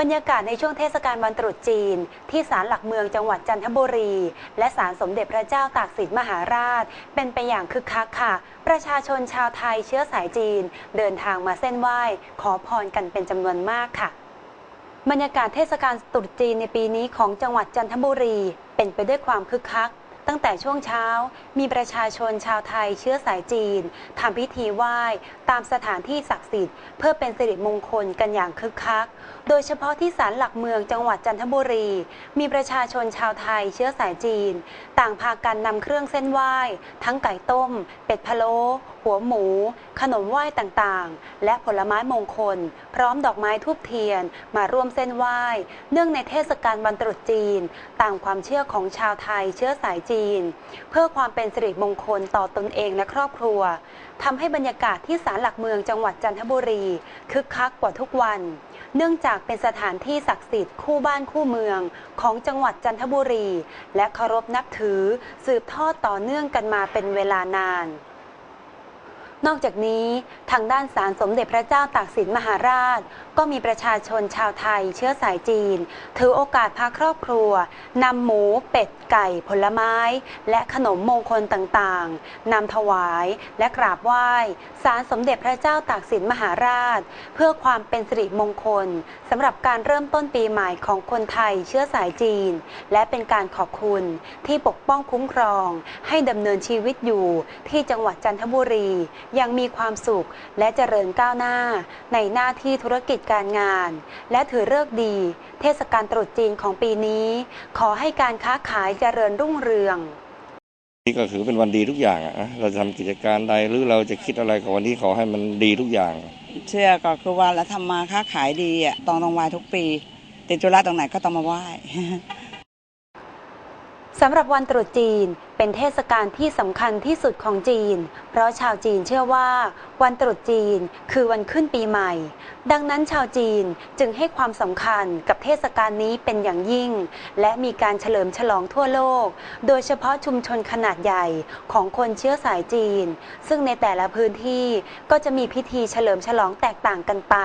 บรรยากาศในช่วงเทศกาลวันตรุษจีน ที่ศาลหลักเมืองจังหวัดจันทบุรี และศาลสมเด็จพระเจ้าตากสินมหาราช เป็นไปอย่างคึกคักค่ะ ประชาชนชาวไทยเชื้อสายจีน เดินทางมาเส้นไหว้ ขอพรกันเป็นจำนวนมากค่ะ บรรยากาศเทศกาลตรุษจีนในปีนี้ของจังหวัดจันทบุรี เป็นไปด้วยความคึกคัก ตั้งแต่ช่วงเช้ามีประชาชนชาวไทยเชื้อสายจีนทำพิธีไหว้ตามสถานที่ศักดิ์สิทธิ์เพื่อเป็นสิริมงคลกันอย่างคึกคัก โดยเฉพาะที่ศาลหลักเมืองจังหวัดจันทบุรี มีประชาชนชาวไทยเชื้อสายจีน ต่างพากันนำเครื่องเส้นไหว้ ทั้งไก่ต้ม เป็ดพะโล้หัวหมู ขนมไหว้ต่างๆ และผลไม้มงคล พร้อมดอกไม้ทูบเทียน มาร่วมเส้นไหว้ เนื่องในเทศกาลวันตรุษจีน ตามความเชื่อของชาวไทยเชื้อสายจีนเพื่อความเป็นสิริมงคลต่อตนเองและครอบครัวทำให้บรรยากาศที่ศาลหลักเมืองจังหวัดจันทบุรีคึกคักกว่าทุกวัน เนื่องจากเป็นสถานที่ศักดิ์สิทธิ์คู่บ้านคู่เมืองของจังหวัดจันทบุรี และเคารพนับถือสืบทอดต่อเนื่องกันมาเป็นเวลานาน นอกจากนี้ทางด้านศาลสมเด็จพระเจ้าตากสินมหาราช ก็มีประชาชนชาวไทยเชื้อสายจีน ถือโอกาสพาครอบครัวนำหมูเป็ดไก่ ผลไม้ และขนมมงคลต่างๆนำถวายและกราบไหว้ศาลสมเด็จพระเจ้าตากสินมหาราช เพื่อความเป็นสิริมงคลสำหรับการเริ่มต้นปีใหม่ของคนไทยเชื้อสายจีน และเป็นการขอบคุณที่ปกป้องคุ้มครอง ให้ดำเนินชีวิตอยู่ที่จังหวัดจันทบุรียังมีความสุขและเจริญก้าวหน้า ในหน้าที่ธุรกิจการงาน และถือเลิกษ์ดี เทศกาลตรุษจีนของปีนี้ ขอให้การค้าขายเจริญรุ่งเรืองนี่ก็ถือเป็นวันดีทุกอย่างอะนะเราจะทำกิจการใดหรือเราจะคิดอะไรกับวันนี้ขอให้มันดีทุกอย่าง เชื่อก็คือว่าเราทำมาค้าขายดีอะต้องต้องไหว้ทุกปีติดธุระตรงไหนก็ต้องมาไหว้สำหรับวันตรุษจีน เป็นเทศกาลที่สำคัญที่สุดของจีน เพราะชาวจีนเชื่อว่า วันตรุษจีนคือวันขึ้นปีใหม่ ดังนั้นชาวจีนจึงให้ความสำคัญกับเทศกาลนี้เป็นอย่างยิ่ง และมีการเฉลิมฉลองทั่วโลก โดยเฉพาะชุมชนขนาดใหญ่ของคนเชื้อสายจีน ซึ่งในแต่ละพื้นที่ก็จะมีพิธีเฉลิมฉลองแตกต่างกันไป